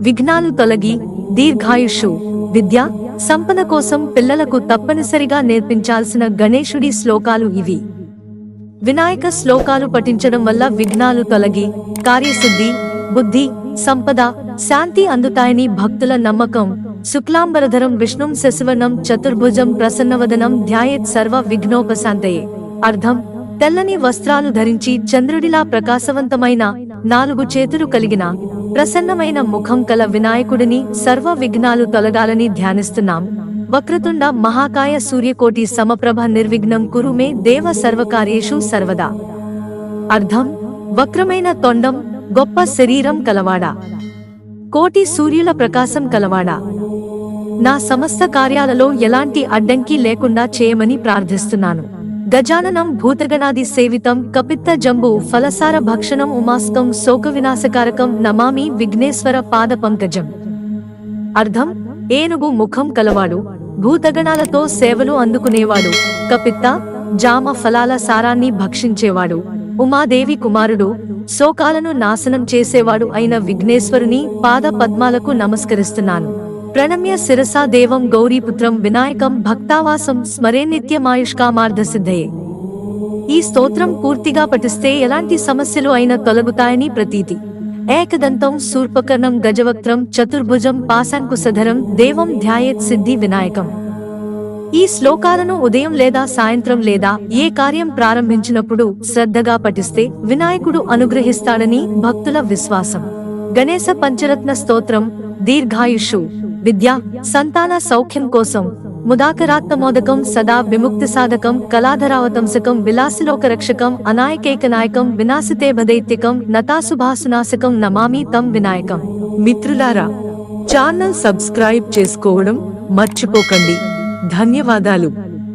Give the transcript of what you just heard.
విఘ్నాలు తొలగి దీర్ఘాయుషు. విద్య సంపద కోసం పిల్లలకు తప్పనిసరిగా నేర్పించాల్సిన గణేశుడి శ్లోకాలు ఇవి. వినాయక శ్లోకాలు పఠించడం వల్ల విఘ్నాలు తొలగి కార్యసిద్ధి బుద్ధి సంపద శాంతి అందుతాయని భక్తుల నమ్మకం. శుక్లాంబరధరం విష్ణుం శశివర్ణం చతుర్భుజం ప్రసన్నవదనం ధ్యాయేత్ సర్వ విఘ్నోపశాంతయే. అర్థం? తెల్లని వస్త్రాలు ధరించి చంద్రుడిలా ప్రకాశవంతమైన నాలుగు చేతులు కలిగిన ప్రసన్నమైన ముఖం కల వినాయకుడిని సర్వ విఘ్నాలు తొలగాలని ధ్యానిస్తున్నాం. వక్రతుండ మహాకాయ సూర్యకోటి సమప్రభ నిర్విఘ్నం కురుమే దేవ సర్వకార్యేషు సర్వదా. అర్థం? వక్రమైన తొండం గొప్ప శరీరం కలవాడా. కోటి సూర్యుల ప్రకాశం కలవాడా. నా సమస్త కార్యాలలో ఎలాంటి అడ్డంకి లేకుండా చేయమని ప్రార్థిస్తున్నాను. గజాననం భూతగణాది సేవితం కపిత్త జంబు ఫలసార భక్షణం ఉమాస్కం శోక వినాశకారకం నమామి విఘ్నేశ్వర పాద పంకజం. అర్థం ఏనుగు ముఖం కలవాడు భూతగణాలతో సేవలు అందుకునేవాడు కపిత్త జామ ఫలాల సారాన్ని భక్షించేవాడు ఉమాదేవి కుమారుడు శోకాలను నాశనం చేసేవాడు అయిన విఘ్నేశ్వరుని పాద పద్మాలకు నమస్కరిస్తున్నాను. ప్రణమ్య శిరసా దేవం గౌరీపుత్రం వినాయకం భక్తావాసం స్మరే నిత్యమాయుష్కామార్థ సిద్ధయే ఈ స్తోత్రం పూర్తిగా పఠిస్తే ఎలాంటి సమస్యలు అయినా తొలగుతాయని ప్రతీతి. ఏకదంతం శూర్పకర్ణం గజవక్త్రం చతుర్భుజం పాశాంకుశధరం దేవం ధ్యాయేత్ సిద్ధి వినాయకం. ఈ శ్లోకాలను ఉదయం లేదా సాయంత్రం లేదా ఏ కార్యం ప్రారంభించినప్పుడు శ్రద్ధగా పఠిస్తే వినాయకుడు అనుగ్రహిస్తాడని భక్తుల విశ్వాసం. గణేశ పంచరత్న స్తోత్రం దీర్ఘాయుషు. విద్య సంతాన సౌఖ్యం కోసం ముదాకరాత్మోదకం సదా విముక్తి సాధకం కళాధరావతంసకం విలాసిలోకరక్షకం అనాయకేకనాయకం వినాశితే భదైత్యకం నతాసుభాసునాశకం నమామి తం వినాయకం. మిత్రులారా ఛానల్ సబ్స్క్రైబ్ చేసుకోవడం మర్చిపోకండి. ధన్యవాదాలు.